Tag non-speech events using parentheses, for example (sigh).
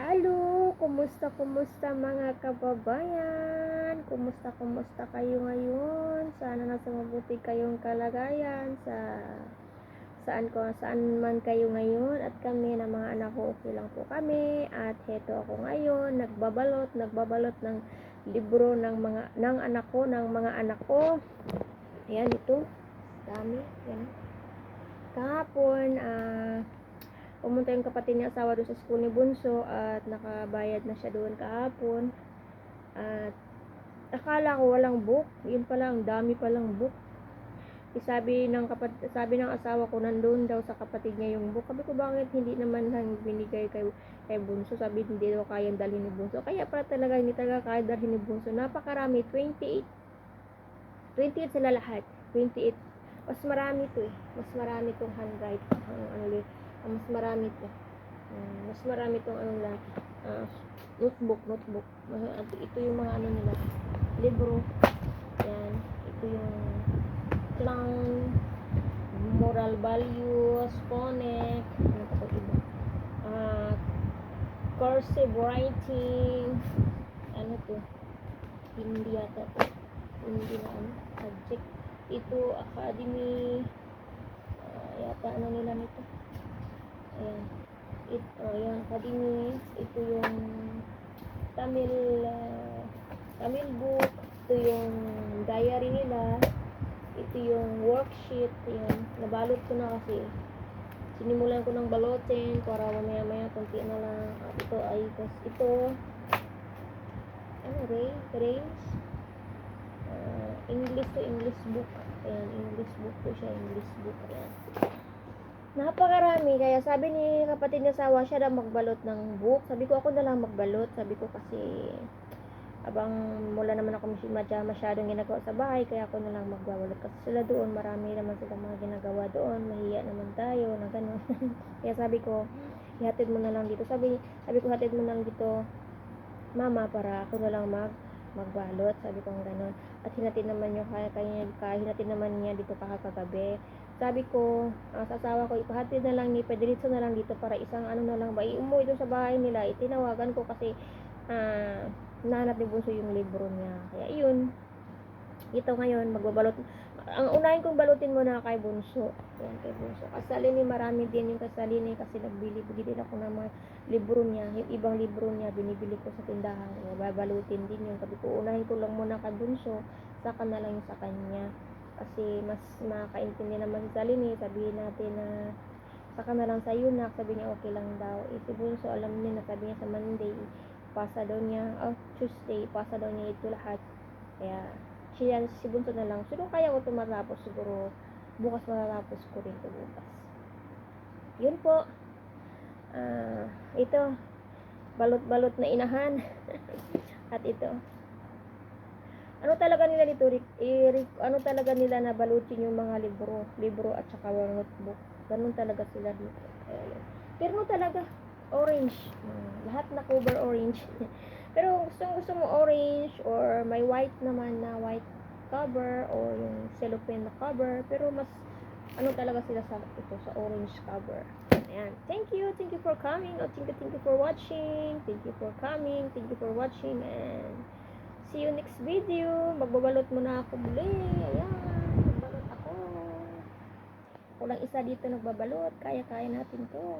Halo, kumusta kumusta mga kababayan? Kumusta kumusta kayo ngayon? Sana nasa mabuti kayong kalagayan sa saan ko saan man kayo ngayon. At kami na mga anak ko okay lang po kami. At heto ako ngayon nagbabalot nagbabalot ng libro ng mga ng anak ko ng mga anak ko. Ayan ito. Dami yan kahapon ah pumunta yung kapatid niya asawa doon sa school ni Bunso at nakabayad na siya doon kahapon. At akala ko walang book. Yun pala ang dami palang book. Sabi ng kapat sabi ng asawa ko nandoon daw sa kapatid niya yung book. Sabi ko bakit hindi naman lang binigay kay kay Bunso? Sabi hindi daw kayang dalhin ni Bunso. Kaya pala talaga hindi talaga kaya dalhin ni Bunso. Napakarami 28 28 sila lahat. 28 mas marami to eh. Mas marami tong handwrite ang ano ang mas marami to Mm, mas marami tong ano lang ah, notebook notebook. At ito yung mga ano nila. Libro. Yan. Ito yung clown moral values phonics ano pa iba? Ah cursive writing. Ano to? Hindi yata to. Hindi na ano subject. Ito academy. Ah, yata ano nila nito ayan. Ito ayan. Academy ito yung Tamil ah, Tamil book. Ito yung diary nila. Ito yung worksheet. Yun nabalot ko na kasi. Sinimulan ko ng balutin para mamaya maya konti na lang. At ito ay ito ano ray? Range Ah, English to English book. Ayan English book to siya. English book. Ayan napakarami. Kaya sabi ni kapatid niya sawa siya daw magbalot ng book sabi ko ako na lang magbalot. Sabi ko kasi abang mula naman ako masya- masyadong ginagawa sa bahay kaya ako na lang magbabalot. Kasi sila doon marami naman sila mga ginagawa doon. Mahiya naman tayo na gano'n (laughs) kaya sabi ko ihatid mo na lang dito. Sabi sabi ko hatid mo na lang dito mama para ako na lang mag magbalot. Sabi ko gano'n at hinatid naman niya kaya kaya kaya hinatid naman niya dito kakagabi sabi ko ah, sa asawa ko ipahatid na lang ni pediritso na lang dito para isang ano na lang ba iumuwi doon sa bahay nila. Itinawagan ko kasi ah nahanap ni Bunso yung libro niya. Kaya yun ito ngayon magbabalot ang unahin kong balutin muna kay Bunso. Yan kay Bunso. Kasali ni marami din yung kasali ni kasi nagbili din ako ng mga libro niya. Yung ibang libro niya binibili ko sa tindahan. Babalutin din yun. Sabi ko unahin ko lang muna kay Bunso saka na lang yung sa kanya kasi mas makakaintindi naman si Salini. Sabihin natin na saka na lang sa yunak sabi niya okay lang daw. Eh si Bunso alam niya na sabi niya sa Monday pasa daw niya. Oh Tuesday pasa daw niya ito lahat. Kaya siya si Bunso na lang. Siguro kaya ko ito matapos. Siguro bukas matatapos ko rin ito bukas. Yun po. Ah ito. Balot-balot na inahan. (laughs) At ito ano talaga nila dito eh, ano talaga nila na balutin yung mga libro libro at saka notebook? Ganun talaga sila dito. Ayan. pero talaga orange. Hmm, lahat na cover orange. (laughs) Pero gusto gusto mo orange or may white naman na white cover or yung cellophane na cover pero mas ano talaga sila sa ito sa orange cover. Ayan. Thank you. Thank you for coming. Oh, thank you thank you for watching. Thank you for coming. Thank you for watching and see you next video. Magbabalot muna ako muli. Ayan magbalot ako. Kulang isa dito nagbabalot. Kaya kaya natin to